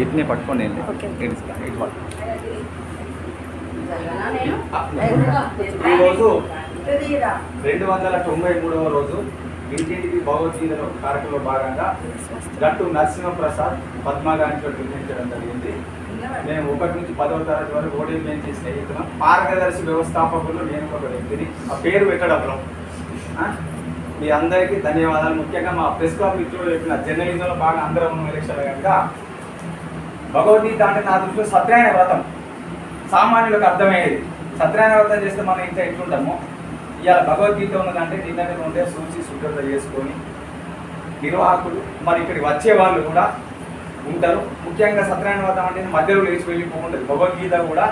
ఎట్నే పట్టుకోండి ఏంటి ఓకే. ఇటు ఇటు పట్టు. నేను ఈరోజు రెండు వందల తొంభై మూడవ రోజు ఇంటింటికి భగవద్గీత కార్యక్రమంలో భాగంగా గట్టు నరసింహప్రసాద్ పద్మా గారితో నిర్మించడం జరిగింది మేము ఒకటి నుంచి పదవ తరగతి వరకు ఓడియం మేము చేసిన స్నేహితులం మార్గదర్శి వ్యవస్థాపకులు నేను ఒక వ్యక్తిని ఆ పేరు పెట్టడంలో ఆ? మీ అందరికీ ధన్యవాదాలు ముఖ్యంగా మా ప్రెస్ క్లబ్ మిత్రులు చెప్పిన జర్నలిజంలో బాగా అందరం ఎలక్షన్ కనుక భగవద్గీత అంటే నా దృష్టిలో సత్యనారాయణ వ్రతం. సామాన్యులకు అర్థమయ్యేది. సత్యనారాయణ వ్రతం చేస్తే మనం ఇంత ఎట్లుంటాము? ఇవాళ భగవద్గీత ఉన్నదంటే నిన్నటి ఉండే సూచి శుభ్రత చేసుకొని నిర్వాహకులు మరి ఇక్కడికి వచ్చే వాళ్ళు కూడా ఉంటారు. ముఖ్యంగా సత్యనారాయణ వ్రతం అంటే మధ్యలో లేచి వెళ్ళిపోకుంటుంది భగవద్గీత కూడా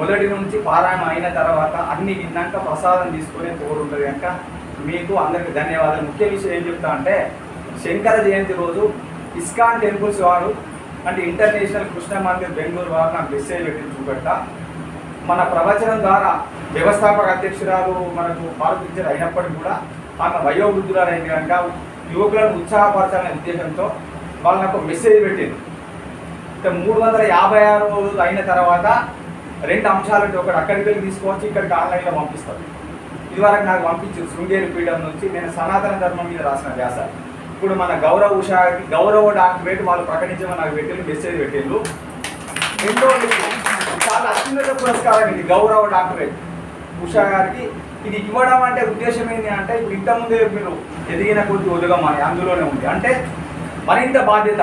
మొదటి నుంచి పారాయణం అయిన తర్వాత అన్ని విన్నాక ప్రసాదం తీసుకునే ఉంటుంది కనుక మీకు అందరికి ధన్యవాదాలు. ముఖ్య విషయం ఏం చెప్తా అంటే శంకర జయంతి రోజు ఇస్కాన్ టెంపుల్స్ వారు అంటే ఇంటర్నేషనల్ కృష్ణ మందిర్ బెంగళూరు వారు నాకు మెసేజ్ పెట్టి చూపెట్ట మన ప్రవచనం ద్వారా వ్యవస్థాపక అధ్యక్షురాలు మనకు పాల్పించారు అయినప్పటికీ కూడా ఆమె వయోవృద్ధురాలైంది కనుక యువకులను ఉత్సాహపరచాలనే ఉద్దేశంతో వాళ్ళు నాకు మెసేజ్ పెట్టింది. అంటే మూడు వందల యాభై ఆరు రోజులు అయిన తర్వాత రెండు అంశాలు ఒకటి అక్కడికి వెళ్ళి తీసుకొచ్చి ఇక్కడికి ఆన్లైన్లో పంపిస్తారు ఇదివరకు నాకు పంపించింది శృంగేరి పీఠం నుంచి. నేను సనాతన ధర్మం మీద రాసిన వ్యాసాలు. ఇప్పుడు మన గౌరవ ఉషాకి గౌరవ డాక్యుమెంట్ వాళ్ళు ప్రకటించమని నాకు పెట్టిండ్రు మెసేజ్ పెట్టిండ్రు. రెండోది చాలా అత్యున్నత పురస్కారం ఇది గౌరవ డాక్టరేట్ ఉషా గారికి ఇది ఇవ్వడం అంటే ఉద్దేశం ఏంటి అంటే ఇప్పుడు ఇంతకుముందే మీరు ఎదిగిన కొద్ది ఒదుగమని అందులోనే ఉంది. అంటే మరింత బాధ్యత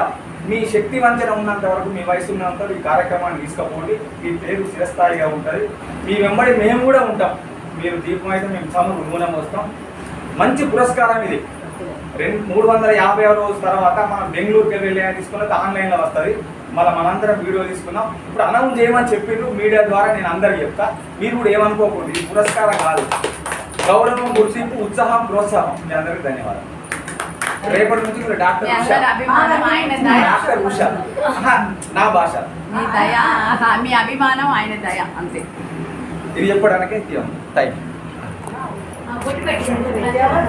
మీ శక్తి వంచన ఉన్నంత వరకు మీ వయసు ఉన్నంత ఈ కార్యక్రమాన్ని తీసుకుపోండి. మీ పేరు చిరస్థాయిగా ఉంటుంది. మీ వెంబడి మేము కూడా ఉంటాం. మీరు దీపం అయితే మేము చమురు నూనె వస్తాం మంచి పురస్కారం ఇది. రెండు మూడు వందల యాభై ఆరు రోజు తర్వాత మనం బెంగళూరుకి వెళ్ళి తీసుకున్నది ఆన్లైన్లో వస్తుంది. మళ్ళీ మనందరం వీడియో తీసుకున్నాం. ఇప్పుడు అనౌన్స్ చేయమని చెప్పిండ్రు మీడియా ద్వారా నేను అందరికి చెప్తా. మీరు కూడా ఏమనుకోకూడదు ఇది పురస్కారం కాదు. గౌరవం గుర్తింపు ఉత్సాహం ప్రోత్సాహం. మీ అందరికీ ధన్యవాదాలు. రేపటి నుంచి మీరు డాక్టర్ ఉషా. డాక్టర్ ఉషా. నా భాష. మీ దయ మీ అభిమానం ఆయన దయ అంతే. ఇది చెప్పడానికే బొట్టు పెట్టి